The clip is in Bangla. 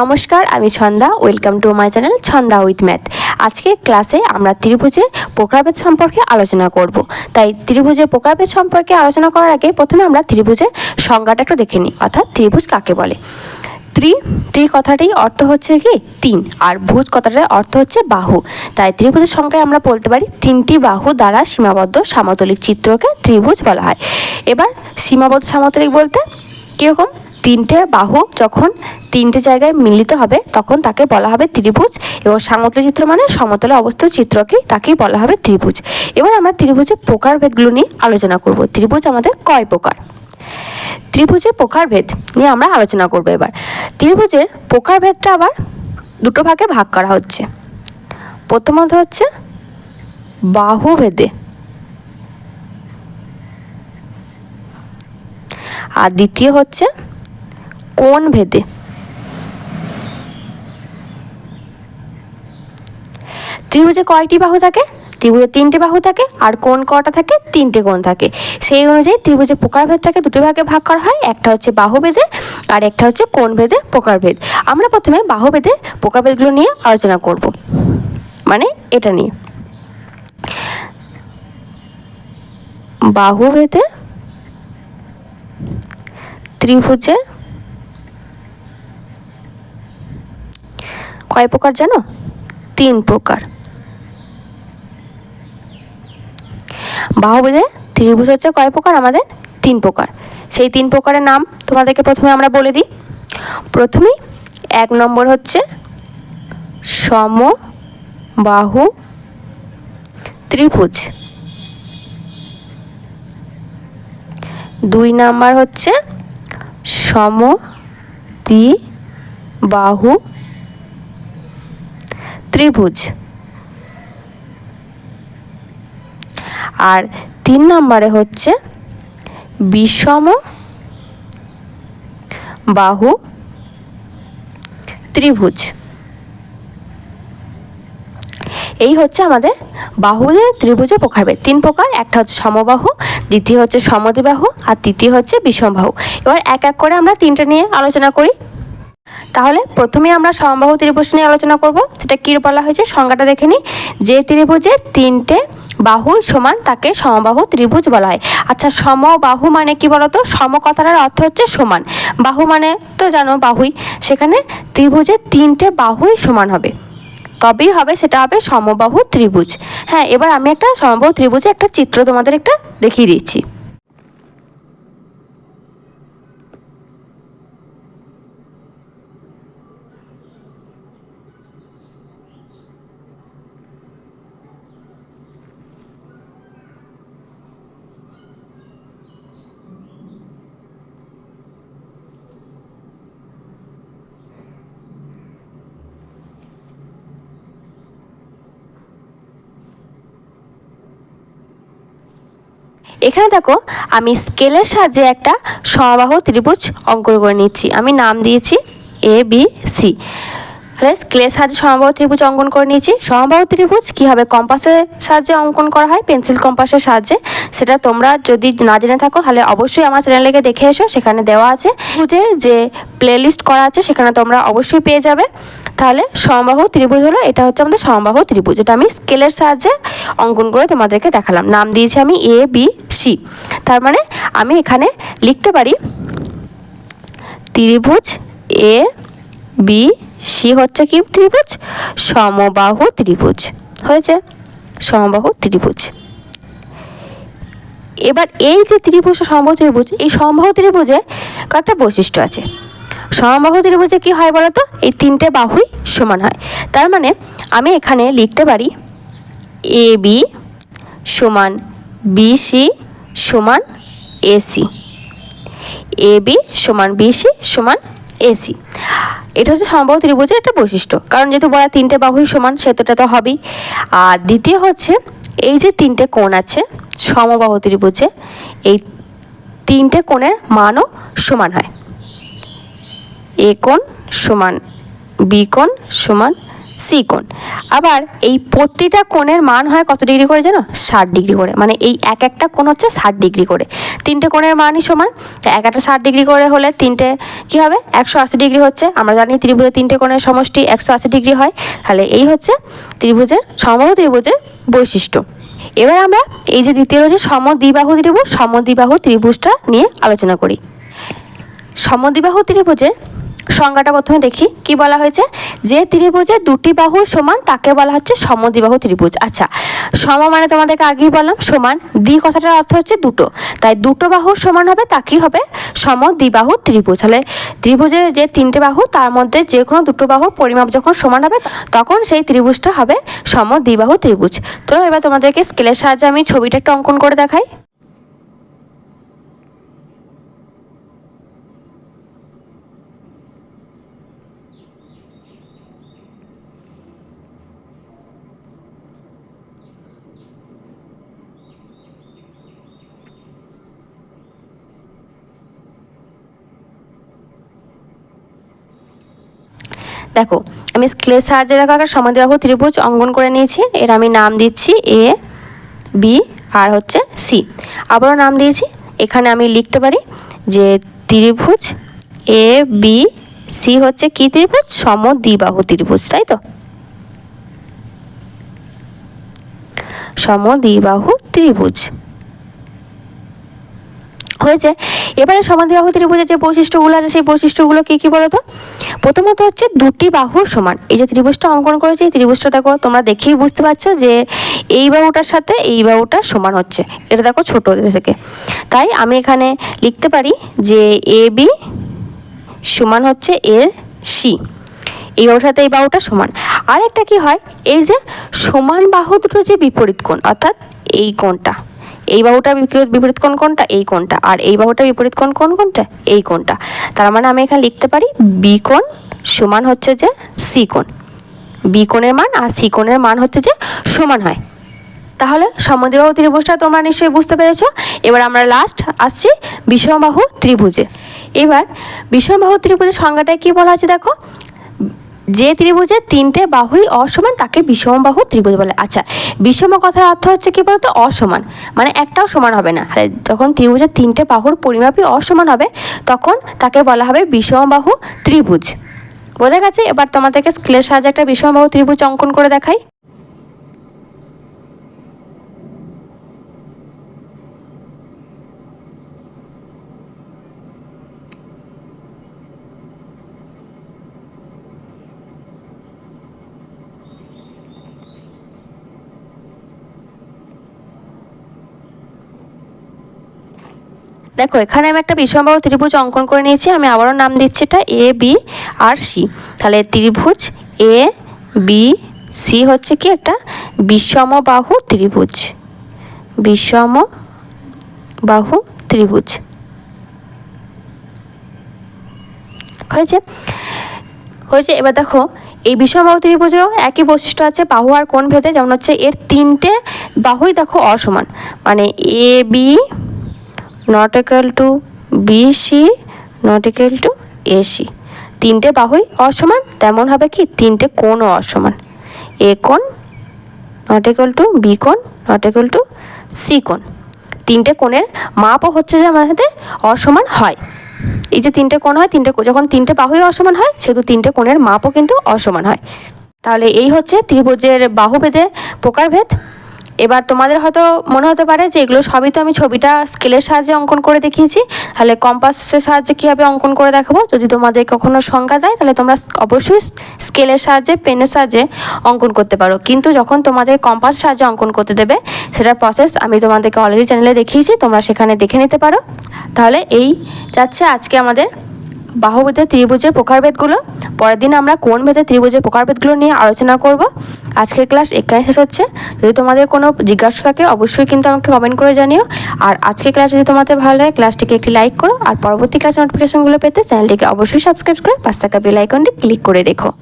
নমস্কার, আমি Chhanda. Welcome to my channel Chhanda with math আজকে ক্লাসে আমরা ত্রিভুজের প্রকারভেদ সম্পর্কে আলোচনা করব। তাই ত্রিভুজের প্রকারভেদ সম্পর্কে আলোচনা করার আগে প্রথমে আমরা ত্রিভুজের সংজ্ঞাটা একটু দেখে নিই, অর্থাৎ ত্রিভুজ কাকে বলে? ত্রি ত্রি কথাটির অর্থ হচ্ছে কি? তিন। আর ভুজ কথাটার অর্থ হচ্ছে বাহু। তাই ত্রিভুজের সংখ্যায় আমরা বলতে পারি, তিনটি বাহু দ্বারা সীমাবদ্ধ সামতলিক চিত্রকে ত্রিভুজ বলা হয়। এবার সীমাবদ্ধ সামতলিক বলতে কীরকম? তিনটে বাহু যখন তিনটে জায়গায় মিলিত হবে, তখন তাকে বলা হবে ত্রিভুজ এবং সামতল চিত্র মানে সমতলে অবস্থিত চিত্রকেই তাকেই বলা হবে ত্রিভুজ। এবার আমরা ত্রিভুজের প্রকারভেদগুলো নিয়ে আলোচনা করব। ত্রিভুজ আমাদের কয় প্রকার? ত্রিভুজের প্রকারভেদ নিয়ে আমরা আলোচনা করব এবার। ত্রিভুজের প্রকারভেদটা আবার দুটো ভাগে ভাগ করা হচ্ছে। প্রথমত হচ্ছে বাহুভেদে। আর দ্বিতীয় হচ্ছে কোন ভেদে ত্রিভুজে কয়টি বাহু থাকে? ত্রিভুজে তিনটে বাহু থাকে আর কোন কটা থাকে? তিনটে কোণ থাকে। সেই অনুযায়ী ত্রিভুজের প্রকারভেদটাকে দুটো ভাগে ভাগ করা হয়, একটা হচ্ছে বাহুভেদে আর একটা হচ্ছে কোন ভেদে প্রকারভেদ। আমরা প্রথমে বাহুভেদে প্রকারভেদগুলো নিয়ে আলোচনা করব। মানে এটা নিয়ে। বাহুভেদে ত্রিভুজের কয় প্রকার জানো? তিন প্রকার। বাহুভেদে ত্রিভুজ হচ্ছে কয় প্রকার? আমাদের তিন প্রকার। সেই তিন প্রকারের নাম তোমাদেরকে প্রথমে আমরা বলে দিই। প্রথমেই এক নম্বর হচ্ছে সম বাহু ত্রিভুজ। দুই নাম্বার হচ্ছে সম দ্বি বাহু ত্রিভুজ। আর তিন নম্বরে হচ্ছে বিষম বাহু ত্রিভুজ। এই হচ্ছে আমাদের বাহুদের ত্রিভুজের প্রকারভেদ। তিন প্রকার, একটা হচ্ছে সমবাহু, দ্বিতীয় হচ্ছে সমদ্বিবাহু, আর তৃতীয় হচ্ছে বিষমবাহু। এবার এক এক করে আমরা তিনটে নিয়ে আলোচনা করি। তাহলে প্রথমে আমরা সমবাহু ত্রিভুজ নিয়ে আলোচনা করব, সেটা কী বলা হয়েছে সংজ্ঞাটা দেখে নিই যে ত্রিভুজে তিনটে বাহু সমান তাকে সমবাহু ত্রিভুজ বলা হয়। আচ্ছা সমবাহু মানে কি বলতো? সম কথাটার অর্থ হচ্ছে সমান। বাহু মানে তো জানো, বাহুই। সেখানে ত্রিভুজে তিনটে বাহুই সমান হবে। তবেই হবে, সেটা হবে সমবাহু ত্রিভুজ। হ্যাঁ এবার আমি একটা সমবাহু ত্রিভুজে একটা চিত্র তোমাদের একটা দেখিয়ে দিচ্ছি। এখানে দেখো, আমি স্কেলের সাহায্যে একটা সমবাহু ত্রিভুজ অঙ্কন করে নিচ্ছি। আমি নাম দিয়েছি এ বি সি তাহলে স্কেলের সাহায্যে সমবাহু ত্রিভুজ অঙ্কন করে নিয়েছি। সমবাহু ত্রিভুজ কীভাবে কম্পাসের সাহায্যে অঙ্কন করা হয়? পেন্সিল কম্পাসের সাহায্যে। সেটা তোমরা যদি না জেনে থাকো, তাহলে অবশ্যই আমার চ্যানেলে দেখে এসো। সেখানে দেওয়া আছে। ত্রিভুজের যে প্লেলিস্ট করা আছে, সেখানে তোমরা অবশ্যই পেয়ে যাবে। তাহলে সমবাহু ত্রিভুজ হলো, এটা হচ্ছে আমাদের সমবাহু ত্রিভুজ এটা আমি স্কেলের সাহায্যে অঙ্কন করে তোমাদেরকে দেখালাম। নাম দিয়েছি আমি এ বি সি তার মানে আমি এখানে লিখতে পারি ত্রিভুজ এ বি সি হচ্ছে কি ত্রিভুজ? সমবাহু ত্রিভুজ। হয়েছে? সমবাহু ত্রিভুজ। এবার এই যে ত্রিভুজ সমবাহু ত্রিভুজ, এই সমবাহু ত্রিভুজের কয়েকটা বৈশিষ্ট্য আছে। সমবাহু ত্রিভুজে কি হয় বলতো? এই তিনটে বাহুই সমান হয়। তার মানে আমি এখানে লিখতে পারি এ বি সমান বিসি সমান এসি এ বি সমান বিসি সমান এসি এটা হচ্ছে সমবাহু ত্রিভুজের একটা বৈশিষ্ট্য। কারণ যেহেতু বলা তিনটে বাহুই সমান, সেতুটা তো হবেই। আর দ্বিতীয় হচ্ছে, এই যে তিনটে কোণ আছে সমবাহু ত্রিভুজে, এই তিনটে কোণের মানও সমান হয়। এ কোণ সমান বি কোণ সমান সি কোণ। আবার এই প্রতিটা কোণের মান হয় কত ডিগ্রি করে জানো? ষাট ডিগ্রি করে। মানে এই এক একটা কোণ হচ্ছে ষাট ডিগ্রি করে। তিনটে কোণের মানই সমান। এক একটা ষাট ডিগ্রি করে হলে তিনটে কী হবে? একশো আশি ডিগ্রি হচ্ছে। আমরা জানি ত্রিভুজের তিনটে কোণের সমষ্টি একশো আশি ডিগ্রি হয়। তাহলে এই হচ্ছে ত্রিভুজের সমবাহু ত্রিভুজের বৈশিষ্ট্য। এবার আমরা এই যে দ্বিতীয় রয়েছে সমদ্বিবাহু ত্রিভুজ, সমদ্বিবাহু ত্রিভুজটা নিয়ে আলোচনা করি। সমদ্বিবাহু ত্রিভুজের সংজ্ঞাটা প্রথমে দেখি। কি বলা হয়েছে? যে ত্রিভুজের দুটি বাহু সমান, তাকে বলা হচ্ছে সমদ্বিবাহু ত্রিভুজ। আচ্ছা সম মানে তোমাদেরকে আগেই বললাম, সমান। দ্বি কথাটার অর্থ হচ্ছে দুটো। তাই দুটো বাহুর সমান হবে তাকেই হবে? সমদ্বিবাহু ত্রিভুজ। তাহলে ত্রিভুজের যে তিনটে বাহু, তার মধ্যে যে কোনো দুটো বাহুর পরিমাপ যখন সমান হবে, তখন সেই ত্রিভুজটা হবে সমদ্বিবাহু ত্রিভুজ। তো এবার তোমাদেরকে স্কেলের সাহায্যে আমি ছবিটা একটু অঙ্কন করে দেখাই। দেখো আমি স্কেলের সাহায্যে দেখো একটা সমাধিবাহু ত্রিভুজ অঙ্কন করে নিয়েছি। এর আমি নাম দিচ্ছি এ বি আর হচ্ছে সি আবারও নাম দিয়েছি। এখানে আমি লিখতে পারি যে ত্রিভুজ এ বি সি হচ্ছে কি ত্রিভুজ? সমদ্বিবাহু ত্রিভুজ, তাই তো? সমদ্বিবাহু ত্রিভুজ। হয়েছে। এবারে সমাধিবাহু ত্রিভুজের যে বৈশিষ্ট্যগুলো আছে, সেই বৈশিষ্ট্যগুলো কী কী বলো তো প্রথমত হচ্ছে দুটি বাহুর সমান। এই যে ত্রিভুজটা অঙ্কন করেছি, এই ত্রিভুজটা দেখো, তোমরা দেখেই বুঝতে পারছ যে এই বাহুটার সাথে এই বাহুটা সমান হচ্ছে। এটা দেখো ছোট থেকে। তাই আমি এখানে লিখতে পারি যে এ বি সমান হচ্ছে এর সি। এই বাহুর সাথে এই বাহুটা সমান। আর একটা কি হয়? এই যে সমান বাহু দুটো যে বিপরীত কোণ, অর্থাৎ এই কোণটা। এই বাহুটা বিপরীত কোণ কোনটা এই কোণটা। আর এই বাহুটা বিপরীত কোণ কোন কোনটা এই কোণটা। তার মানে আমি এখানে লিখতে পারি বি কোণ সমান হচ্ছে যে সি কোণ। বি কোণের মান আর সি কোণের মান হচ্ছে যে সমান হয়। তাহলে সমদ্বিবাহু ত্রিভুজটা তোমরা নিশ্চয়ই বুঝতে পেরেছ। এবার আমরা লাস্ট আসছি বিষমবাহু ত্রিভুজে। এবার বিষমবাহু ত্রিভুজের সংজ্ঞাটায় কি বলা আছে দেখো? যে ত্রিভুজের তিনটে বাহুই অসমান, তাকে বিষমবাহু ত্রিভুজ বলে। আচ্ছা বিষম কথার অর্থ হচ্ছে কি বলতো? অসমান। মানে একটাও সমান হবে না। আর যখন ত্রিভুজের তিনটে বাহুর পরিমাপই অসমান হবে, তখন তাকে বলা হবে বিষমবাহু ত্রিভুজ। বোঝা গেছে? এবার তোমাদেরকে স্কুলের সাহায্যে একটা বিষমবাহু ত্রিভুজ অঙ্কন করে দেখাই। দেখো, এখানে আমি একটা বিষমবাহু ত্রিভুজ অঙ্কন করে নিয়েছি, আমি আবারও নাম দিচ্ছি এটা এ বি আর সি তাহলে ত্রিভুজ এ বি সি হচ্ছে কি একটা বিষমবাহু ত্রিভুজ। বিষম বাহু ত্রিভুজ। হয়েছে? হয়েছে, এবার দেখো, এই বিষমবাহু ত্রিভুজেরও একই বৈশিষ্ট্য আছে, বাহু আর কোন ভেদে, যেমন হচ্ছে এর তিনটে বাহুই দেখো অসমান। মানে A B not equal to BC not equal to AC তিনটে বাহুই অসমান, তেমন হবে কি? তিনটে কোণও অসমান। এ কোণ নট ইকাল টু বি কোণ নট ইকাল টু সি কোণ। তিনটে কোণের মাপও হচ্ছে যে আমাদের অসমান হয়। এই যে তিনটে কোণ হয়, তিনটে যখন তিনটে বাহুই অসমান হয়, সেহেতু তিনটে কোণের মাপও কিন্তু অসমান হয়। তাহলে এই হচ্ছে ত্রিভুজের বাহুভেদের প্রকারভেদ। এবার তোমাদের হয়তো মনে হতে পারে যে এগুলো সবই তো আমি ছবিটা স্কেলের সাহায্যে অঙ্কন করে দেখিয়েছি। তাহলে কম্পাসের সাহায্যে কীভাবে অঙ্কন করে দেখাবো? যদি তোমাদের কখনো সংখ্যা যায়, তাহলে তোমরা অবশ্যই স্কেলের সাহায্যে পেনের সাহায্যে অঙ্কন করতে পারো। কিন্তু যখন তোমাদের কম্পাস সাহায্যে অঙ্কন করতে দেবে, সেটার প্রসেস আমি তোমাদেরকে অলরেডি চ্যানেলে দেখিয়েছি, তোমরা সেখানে দেখে নিতে পারো। তাহলে এই যাচ্ছে আজকে আমাদের বাহুভেদের ত্রিভুজের প্রকারভেদগুলো। পরের দিন আমরা কোন ভেদের ত্রিভুজের প্রকারভেদগুলো নিয়ে আলোচনা করব? আজকের ক্লাস এখানে শেষ হচ্ছে। যদি তোমাদের কোনো জিজ্ঞাসা থাকে, অবশ্যই কিন্তু আমাকে কমেন্ট করে জানিও। আর আজকের ক্লাস যদি তোমাদের ভালো লাগে, ক্লাসটিকে একটি লাইক করো। আর পরবর্তী ক্লাস নোটিফিকেশনগুলো পেতে চ্যানেলটিকে অবশ্যই সাবস্ক্রাইব করে পাঁচ টাকা বেল আইকনটি ক্লিক করে রেখো।